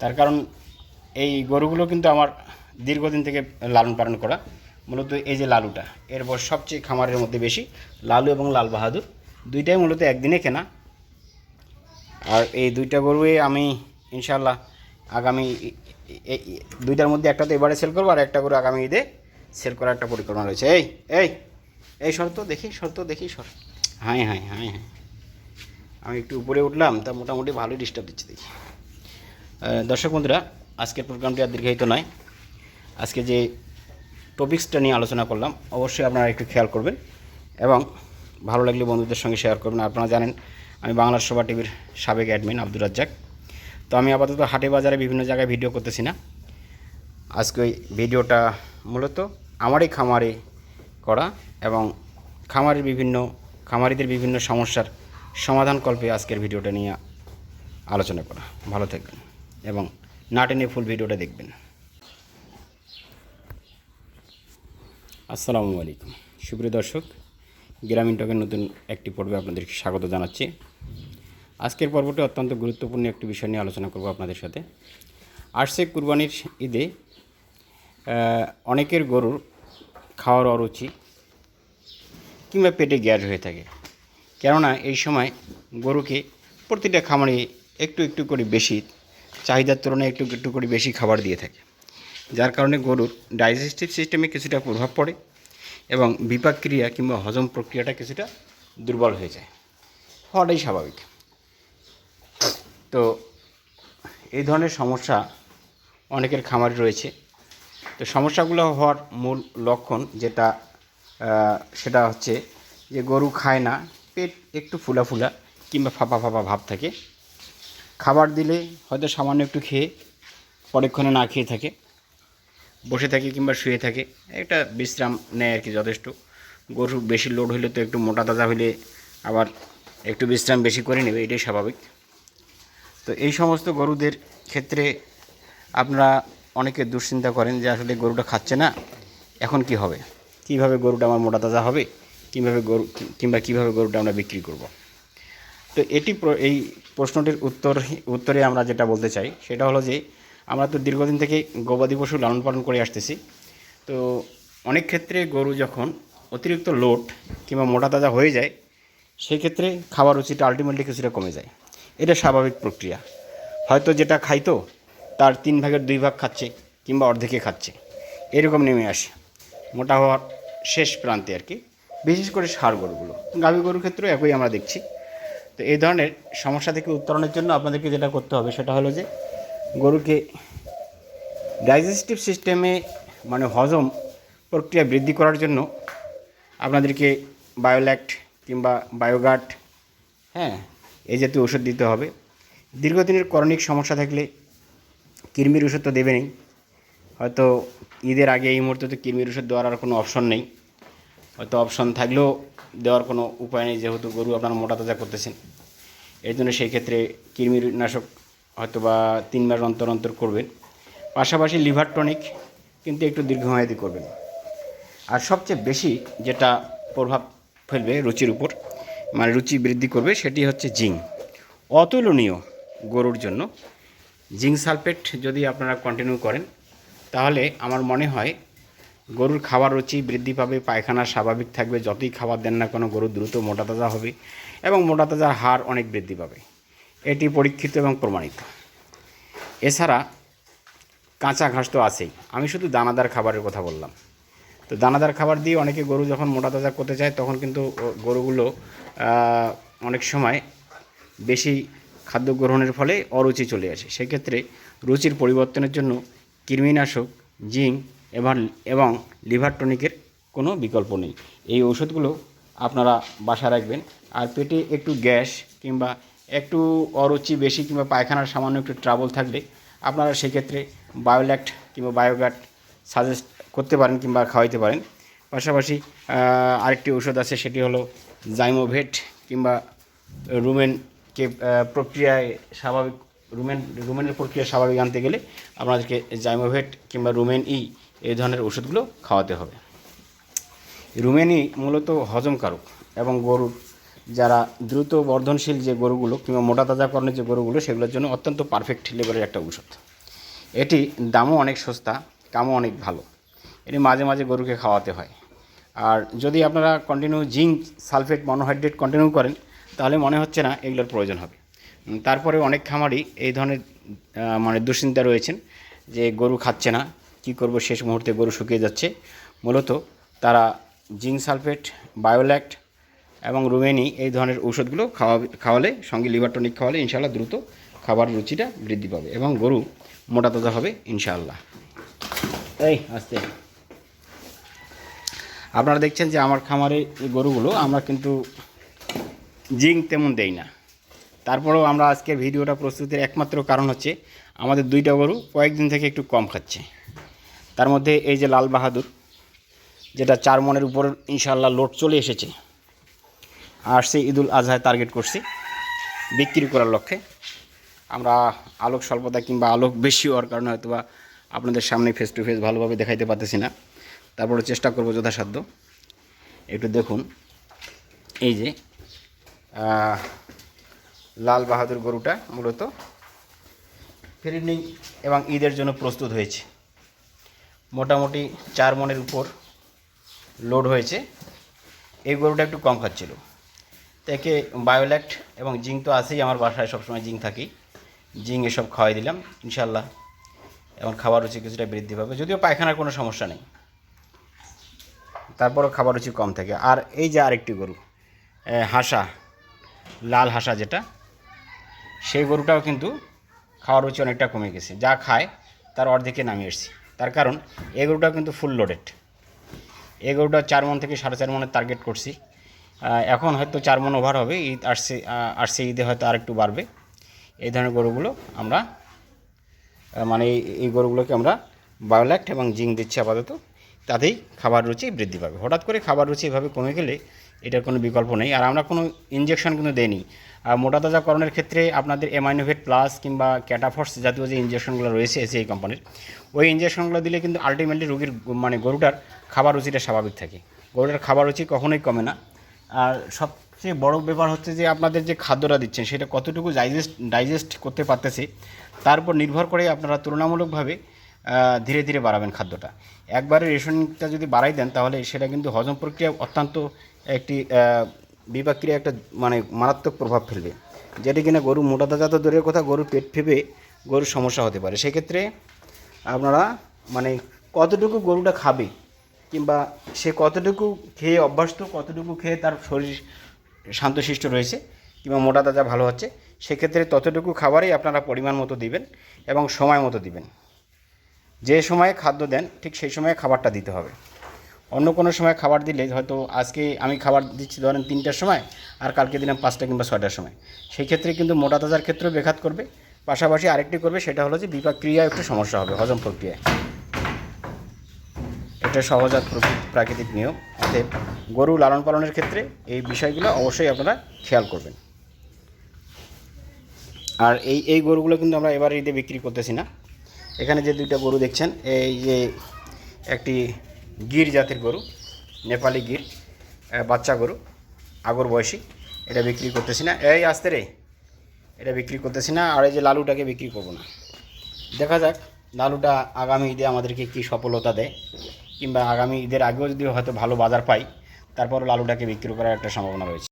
তার কারণ এই গরুগুলো কিন্তু আমার দীর্ঘদিন থেকে লালন পালন করা, মূলত এই যে লালুটা, এর বয়স সবচেয়ে খামারের মধ্যে বেশি, লালু এবং লাল বাহাদুর, দুইটাই মূলত একদিনে কেনা। আর এই দুইটা গরুই আমি ইনশাল্লাহ আগামী দুইটার মধ্যে একটা তো এবারে সেল করব আর একটা গরু আগামী ঈদে সেল করার একটা পরিকল্পনা রয়েছে। এই এই এই শর্ত দেখি শর্ত দেখি, সর। হ্যাঁ হ্যাঁ হ্যাঁ হ্যাঁ আমি একটু উপরে উঠলাম, তা মোটামুটি ভালোই ডিস্টার্ব দিচ্ছে দেখি। দর্শক বন্ধুরা, আজকের প্রোগ্রামটি আর দীর্ঘায়িত নয়। আজকে যে টপিক্সটা নিয়ে আলোচনা করলাম, অবশ্যই আপনারা একটু খেয়াল করবেন এবং ভালো লাগলে বন্ধুদের সঙ্গে শেয়ার করবেন। আপনারা জানেন, আমি বাংলার সভা টিভির সাবেক অ্যাডমিন আব্দুর রাজ্জাক। তো আমি আপাতত হাটে বাজারে বিভিন্ন জায়গায় ভিডিও করতেছি না। আজকে ওই ভিডিওটা মূলত আমারই খামারে করা এবং খামারের বিভিন্ন, খামারিদের বিভিন্ন সমস্যার সমাধান কল্পে আজকের ভিডিওটা নিয়ে আলোচনা করা। ভালো থাকবেন। এবং না টেনে ফুল ভিডিওটা দেখবেন। আসসালামু আলাইকুম। সুপ্রিয় দর্শক, গ্রামীণ টকের নতুন একটি পর্বে আপনাদেরকে স্বাগত জানাচ্ছি। আজকের পর্বটি অত্যন্ত গুরুত্বপূর্ণ একটি বিষয় নিয়ে আলোচনা করব আপনাদের সাথে। আসছে কুরবানির ঈদে অনেকের গরুর খাওয়ার অরুচি কিংবা পেটে গ্যাস হয়ে থাকে। কেননা এই সময় গরুকে প্রতিটা খামারে একটু একটু করে বেশি চাহিদার তুলনায় একটু একটু করে বেশি খাবার দিয়ে থাকে। যার কারণে গরুর ডাইজেস্টিভ সিস্টেমে কিছুটা প্রভাব পড়ে এবং বিপাক ক্রিয়া কিংবা হজম প্রক্রিয়াটা কিছুটা দুর্বল হয়ে যায়। হওয়াটাই স্বাভাবিক। তো এই ধরনের সমস্যা অনেকের খামারে রয়েছে। তো সমস্যাগুলো হওয়ার মূল লক্ষণ যেটা সেটা হচ্ছে যে গরু খায় না, পেট একটু ফুলা ফুলা কিংবা ফাঁপা ফাঁপা ভাব থাকে। খাবার দিলে হয়তো সামান্য একটু খেয়ে পরেক্ষণে না খেয়ে থাকে। বসে থাকে কিংবা শুয়ে থাকে, একটা বিশ্রাম নেয় আর কি যথেষ্ট। গরু বেশি লোড হলে তো একটু মোটা তাজা হলে আবার একটু বিশ্রাম বেশি করে নেবে, এটাই স্বাভাবিক। তো এই সমস্ত গরুদের ক্ষেত্রে আপনারা অনেকে দুশ্চিন্তা করেন যে আসলে গরুটা খাচ্ছে না, এখন কি হবে? কীভাবে গরুটা আমার মোটা তাজা হবে? কীভাবে গরু কিংবা কীভাবে গরুটা আমরা বিক্রি করব। তো এটি এই প্রশ্নটির উত্তর, উত্তরে আমরা যেটা বলতে চাই, সেটা হলো যে আমরা তো দীর্ঘদিন থেকে গবাদি পশু লালন পালন করে আসতেছি। তো অনেক ক্ষেত্রে গরু যখন অতিরিক্ত লোড কিংবা মোটা তাজা হয়ে যায়, সেক্ষেত্রে খাবার রুচিটা আলটিমেটলি কিছুটা কমে যায়। এটা স্বাভাবিক প্রক্রিয়া। হয়তো যেটা খাইতো, তার তিন ভাগের দুই ভাগ খাচ্ছে কিংবা অর্ধেকে খাচ্ছে। এরকম নেমে আসে। মোটা হওয়ার শেষ প্রান্তে আর কি। বিশেষ করে সার গরুগুলো। গাভী গরুর ক্ষেত্রেও একই আমরা দেখছি। তো এই ধরনের সমস্যা থেকে উত্তরণের জন্য আপনাদেরকে যেটা করতে হবে সেটা হলো যে গরুকে ডাইজেস্টিভ সিস্টেমে মানে হজম প্রক্রিয়া বৃদ্ধি করার জন্য আপনাদেরকে বায়োল্যাক্ট কিংবা বায়োগার্ড হ্যাঁ এই জাতীয় ওষুধ দিতে হবে। দীর্ঘদিনের করণিক সমস্যা থাকলে কৃমির ওষুধ তো দেবেনই। হয়তো ঈদের আগে এই মুহূর্তে তো কৃমির ওষুধ দেওয়ার আর কোনো অপশন নেই। হয়তো অপশন থাকলেও দেওয়ার কোনো উপায় নেই, যেহেতু গরু আপনারা মোটা তাজা করতেছেন। এর জন্য সেই ক্ষেত্রে কৃমিনাশক হয়তো বা তিন মাস অন্তর অন্তর করবেন। পাশাপাশি লিভার টনিক কিন্তু একটু দীর্ঘমেয়াদী করবেন। আর সবচেয়ে বেশি যেটা প্রভাব ফেলবে রুচির উপর মানে রুচি বৃদ্ধি করবে, সেটি হচ্ছে জিঙ্ক। অতুলনীয় গরুর জন্য জিঙ্ক সালফেট যদি আপনারা কন্টিনিউ করেন, তাহলে আমার মনে হয় গরুর খাবার রুচি বৃদ্ধি পাবে, পায়খানা স্বাভাবিক থাকবে, যতই খাবার দেন না কোনো গরু দ্রুত মোটা তাজা হবে এবং মোটা তাজার হার অনেক বৃদ্ধি পাবে। এটি পরীক্ষিত এবং প্রমাণিত। এছাড়া কাঁচা ঘাস তো আছেই। আমি শুধু দানাদার খাবারের কথা বললাম। তো দানাদার খাবার দিয়ে অনেকে গরু যখন মোটা তাজা করতে চায়, তখন কিন্তু গরুগুলো অনেক সময় বেশি খাদ্য গ্রহণের ফলে অরুচি চলে আসে। সেক্ষেত্রে রুচির পরিবর্তনের জন্য কৃমিনাশক, জিঙ্ক এবং এবং লিভার টনিকের কোনো বিকল্প নেই। এই ওষুধগুলো আপনারা বাসা রাখবেন। আর পেটে একটু গ্যাস কিংবা একটু অরুচি বেশি কিংবা পায়খানার সামান্য একটু ট্রাবল থাকলে আপনারা সেক্ষেত্রে বায়োল্যাক্ট কিংবা বায়োগাট সাজেস্ট করতে পারেন কিংবা খাওয়াইতে পারেন। পাশাপাশি আরেকটি ওষুধ আছে, সেটি হলো জাইমোভেট কিংবা রুমেনকে প্রক্রিয়ায় স্বাভাবিক রুমেন রুমেনের প্রক্রিয়া স্বাভাবিক আনতে গেলে আপনাদেরকে জাইমোভেট কিংবা রুমেন ই এই ধরনের ওষুধগুলো খাওয়াতে হবে। রুমেনি মূলত হজমকারক এবং গরুর যারা দ্রুত বর্ধনশীল যে গরুগুলো কিংবা মোটা তাজাকরণের যে গরুগুলো, সেগুলোর জন্য অত্যন্ত পারফেক্ট লেভেলের একটা ঔষধ। এটি দামও অনেক সস্তা, কামও অনেক ভালো। এটি মাঝে মাঝে গরুকে খাওয়াতে হয়। আর যদি আপনারা continue zinc sulphate monohydrate continue করেন, তাহলে মনে হচ্ছে না এগুলোর প্রয়োজন হবে। তারপরে অনেক খামারই এই ধরনের মানে দুশ্চিন্তা রয়েছেন যে গরু খাচ্ছে না। কি করব শেষ মুহূর্তে গরু শুকিয়ে যাচ্ছে। মূলত তারা জিঙ্ক সালফেট, বায়োল্যাক্ট এবং রুমেনি এই ধরনের ঔষধগুলো খাওয়া খাওয়ালে, সঙ্গে লিভার টনিক খাওয়ালে ইনশাআল্লাহ দ্রুত খাবার রুচিটা বৃদ্ধি পাবে এবং গরু মোটা তাজা হবে ইনশাআল্লাহ। এই, আস্তে। আপনারা দেখছেন যে আমার খামারে এই গরুগুলো আমরা কিন্তু জিঙ্ক তেমন দেই না। তারপরেও আমরা আজকের ভিডিওটা প্রস্তুতির একমাত্র কারণ হচ্ছে আমাদের দুইটা গরু কয়েকদিন থেকে একটু কম খাচ্ছে। তার মধ্যে এই যে লাল বাহাদুর, যেটা চার মনের উপর ইনশাল্লাহ লোড চলে এসেছে, আর সেই ঈদুল আজহায় টার্গেট করছি বিক্রি করার লক্ষ্যে। আমরা আলোক স্বল্পতা কিংবা আলোক বেশি হওয়ার কারণে হয়তো বা আপনাদের সামনে ফেস টু ফেস ভালোভাবে দেখাইতে পারতেছি না। তারপরে চেষ্টা করব যথাসাধ্য। একটু দেখুন, এই যে লাল বাহাদুর গরুটা মূলত ফিরিনিং এবং ঈদের জন্য প্রস্তুত হয়েছে। মোটামুটি চার মনের উপর লোড হয়েছে। এই গরুটা একটু কম খাচ্ছিল। তাকে বায়োল্যাক্ট এবং জিঙ্ক তো আছেই, আমার বাসায় সবসময় জিঙ্ক থাকি জিঙ্ক এসব খাওয়াই দিলাম ইনশাল্লাহ এবং খাবার রুচি কিছুটা বৃদ্ধি পাবে, যদিও পায়খানার কোনো সমস্যা নেই। তারপরও খাবার রুচি কম থাকে। আর এই যে আরেকটি গরু হাসা, লাল হাসা যেটা, সেই গরুটাও কিন্তু খাওয়ার রুচি অনেকটা কমে গেছে। যা খায়, তার অর্ধেকে নামিয়ে এসেছি তার কারণ এই গরুটাও কিন্তু ফুল লোডেড এই গরুটা চার মন থেকে সাড়ে চার মনের টার্গেট করছি। এখন হয়তো চার মন ওভার হবে, ঈদ আসছে আসছে ঈদে হয়তো আরেকটু বাড়বে। এই ধরনের গরুগুলো আমরা মানে এই গরুগুলোকে আমরা বায়োল্যাক্ট এবং জিঙ্ক দিচ্ছি আপাতত। তাতেই খাবার রুচি বৃদ্ধি পাবে। হঠাৎ করে খাবার রুচি এভাবে কমে গেলে এটার কোনো বিকল্প নেই। আর আমরা কোনো ইনজেকশন কিন্তু দেইনি। আর মোটা তাজাকরণের ক্ষেত্রে আপনাদের এমাইনোভেট প্লাস কিংবা ক্যাটাফর্স জাতীয় যে ইনজেকশনগুলো রয়েছে এসে এই কোম্পানির ওই ইনজেকশনগুলো দিলে কিন্তু আলটিমেটলি রোগীর মানে গরুটার খাবার রুচিটা স্বাভাবিক থাকে। গরুটার খাবার রুচি কখনোই কমে না। আর সবচেয়ে বড় ব্যাপার হচ্ছে যে আপনাদের যে খাদ্যটা দিচ্ছেন, সেটা কতটুকু ডাইজেস্ট ডাইজেস্ট করতে পারতেছে, তার উপর নির্ভর করে আপনারা তুলনামূলকভাবে ধীরে ধীরে বাড়াবেন খাদ্যটা। একবারে রেশনটা যদি বাড়াই দেন, তাহলে সেটা কিন্তু হজম প্রক্রিয়া অত্যন্ত একটি আহ, বিপাক্রিয়া একটা মানে মারাত্মক প্রভাব ফেলবে। যেটি কিনা গরু মোটা তাজা তো দূরের কথা গরু পেট ফেপে গরুর সমস্যা হতে পারে। সেক্ষেত্রে আপনারা মানে কতটুকু গরুটা খাবে কিংবা সে কতটুকু খেয়ে অভ্যস্ত কতটুকু খেয়ে তার শরীর শান্তশিষ্ট রয়েছে কিংবা মোটা তাজা ভালো হচ্ছে সেক্ষেত্রে ততটুকু খাবারই আপনারা পরিমাণ মতো দিবেন এবং সময় মতো দিবেন। যে সময়ে খাদ্য দেন ঠিক সেই সময়ে খাবারটা দিতে হবে। অন্য কোনো সময় খাবার দিলে হয়তো আজকে আমি খাবার দিচ্ছি ধরেন তিনটার সময় আর কালকে দিলাম পাঁচটা কিংবা ছয়টার সময়। সেই ক্ষেত্রে কিন্তু মোটা তাজার ক্ষেত্রেও বেঘাত করবে। পাশাপাশি আরেকটি করবে, সেটা হলো যে বিপাক ক্রিয়ায় একটু সমস্যা হবে, হজম প্রক্রিয়ায়। এটা সহজাত প্রকৃ- প্রাকৃতিক নিয়ম। অতএব গরু লালন পালনের ক্ষেত্রে এই বিষয়গুলো অবশ্যই আপনারা খেয়াল করবেন। আর এই এই গরুগুলো কিন্তু আমরা এবার ঈদে বিক্রি করতেছি না। এখানে যে দুইটা গরু দেখছেন, এই যে একটি গির জাতের গরু, নেপালি গির বাচ্চা গরু, আগর বয়সী, এটা বিক্রি করতেছি না। এই আসতে রে, এটা বিক্রি করতেছি না, আর এই যে লালুটাকে বিক্রি করব না। দেখা যাক, লালুটা আগামী ঈদে আমাদেরকে কি সফলতা দেয়, কিংবা আগামী ঈদের আগেও যদি হয়তো ভালো বাজার পাই, তারপরও লালুটাকে বিক্রি করার একটা সম্ভাবনা রয়েছে।